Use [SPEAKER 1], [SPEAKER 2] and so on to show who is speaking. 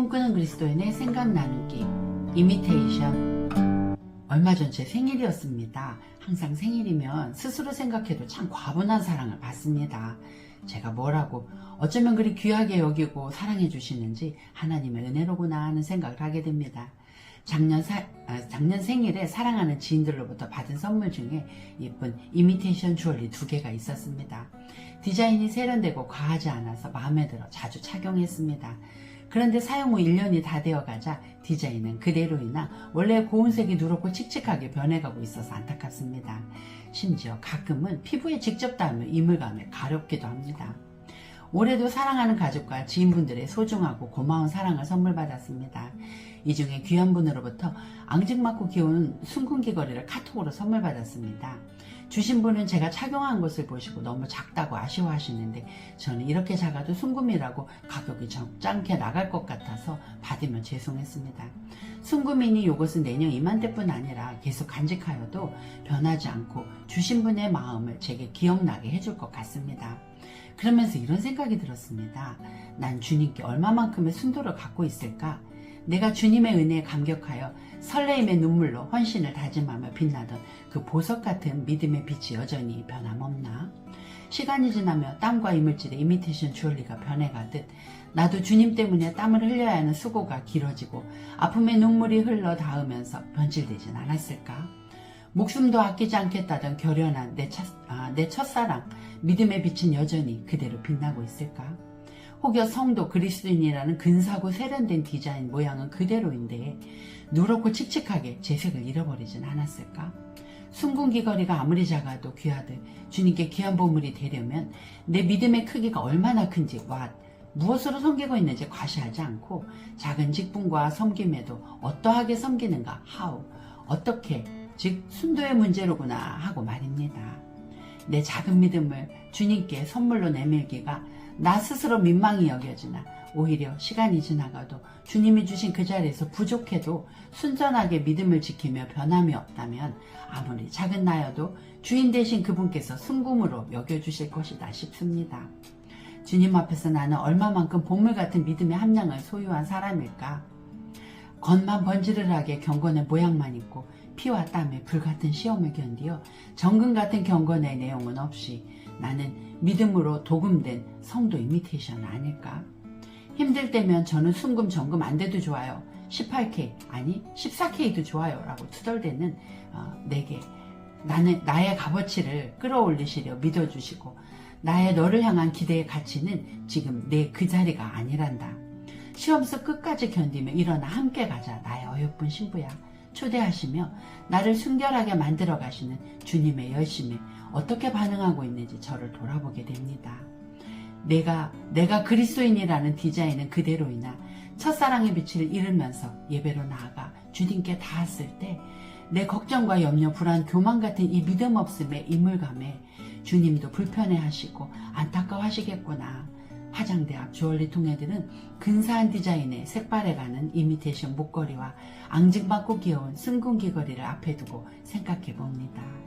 [SPEAKER 1] 꿈꾸는 그리스도인의 생각 나누기 이미테이션 얼마 전 제 생일이었습니다. 항상 생일이면 스스로 생각해도 참 과분한 사랑을 받습니다. 제가 뭐라고 어쩌면 그리 귀하게 여기고 사랑해 주시는지 하나님의 은혜로구나 하는 생각을 하게 됩니다. 작년, 사- 아, 작년 생일에 사랑하는 지인들로부터 받은 선물 중에 예쁜 이미테이션 주얼리 두 개가 있었습니다. 디자인이 세련되고 과하지 않아서 마음에 들어 자주 착용했습니다. 그런데 사용 후 1년이 다 되어 가자 디자인은 그대로이나 원래 고운색이 누렇고 칙칙하게 변해가고 있어서 안타깝습니다. 심지어 가끔은 피부에 직접 닿으면 이물감에 가렵기도 합니다. 올해도 사랑하는 가족과 지인분들의 소중하고 고마운 사랑을 선물 받았습니다. 이 중에 귀한 분으로부터 앙증맞고 귀여운 순금 귀걸이를 카톡으로 선물 받았습니다. 주신 분은 제가 착용한 것을 보시고 너무 작다고 아쉬워하시는데 저는 이렇게 작아도 순금이라고 가격이 적잖게 나갈 것 같아서 받으면 죄송했습니다. 순금이니 이것은 내년 이맘때뿐 아니라 계속 간직하여도 변하지 않고 주신 분의 마음을 제게 기억나게 해줄 것 같습니다. 그러면서 이런 생각이 들었습니다. 난 주님께 얼마만큼의 순도를 갖고 있을까? 내가 주님의 은혜에 감격하여 설레임의 눈물로 헌신을 다짐하며 빛나던 그 보석 같은 믿음의 빛이 여전히 변함없나? 시간이 지나며 땀과 이물질의 이미테이션 주얼리가 변해가듯 나도 주님 때문에 땀을 흘려야 하는 수고가 길어지고 아픔의 눈물이 흘러 닿으면서 변질되진 않았을까? 목숨도 아끼지 않겠다던 결연한 내, 첫, 아, 내 첫사랑, 믿음의 빛은 여전히 그대로 빛나고 있을까? 혹여 성도 그리스도인이라는 근사고 세련된 디자인 모양은 그대로인데 누렇고 칙칙하게 제 색을 잃어버리진 않았을까? 순금 귀걸이가 아무리 작아도 귀하듯 주님께 귀한 보물이 되려면 내 믿음의 크기가 얼마나 큰지 와 무엇으로 섬기고 있는지 과시하지 않고 작은 직분과 섬김에도 어떠하게 섬기는가 how 어떻게 즉 순도의 문제로구나 하고 말입니다. 내 작은 믿음을 주님께 선물로 내밀기가 나 스스로 민망히 여겨지나 오히려 시간이 지나가도 주님이 주신 그 자리에서 부족해도 순전하게 믿음을 지키며 변함이 없다면 아무리 작은 나여도 주인 되신 그분께서 순금으로 여겨주실 것이다 싶습니다. 주님 앞에서 나는 얼마만큼 보물 같은 믿음의 함량을 소유한 사람일까? 겉만 번지르르하게 경건의 모양만 있고 피와 땀에 불같은 시험을 견디어 정금 같은 경건의 내용은 없이 나는 믿음으로 도금된 성도 이미테이션 아닐까? 힘들 때면 저는 순금 정금 안 돼도 좋아요. 18K 아니 14K도 좋아요 라고 투덜대는 어, 내게 나는 나의 값어치를 끌어올리시려 믿어주시고 나의 너를 향한 기대의 가치는 지금 내 그 자리가 아니란다. 시험 속 끝까지 견디며 일어나 함께 가자 나의 어여쁜 신부야 초대하시며 나를 순결하게 만들어 가시는 주님의 열심에 어떻게 반응하고 있는지 저를 돌아보게 됩니다. 내가 내가 그리스도인이라는 디자인은 그대로이나 첫사랑의 빛을 잃으면서 예배로 나아가 주님께 닿았을 때 내 걱정과 염려, 불안, 교만 같은 이 믿음 없음의 이물감에 주님도 불편해하시고 안타까워하시겠구나. 화장대 앞 주얼리 통에들은 근사한 디자인의 색발해가는 이미테이션 목걸이와 앙증맞고 귀여운 승군 귀걸이를 앞에 두고 생각해 봅니다.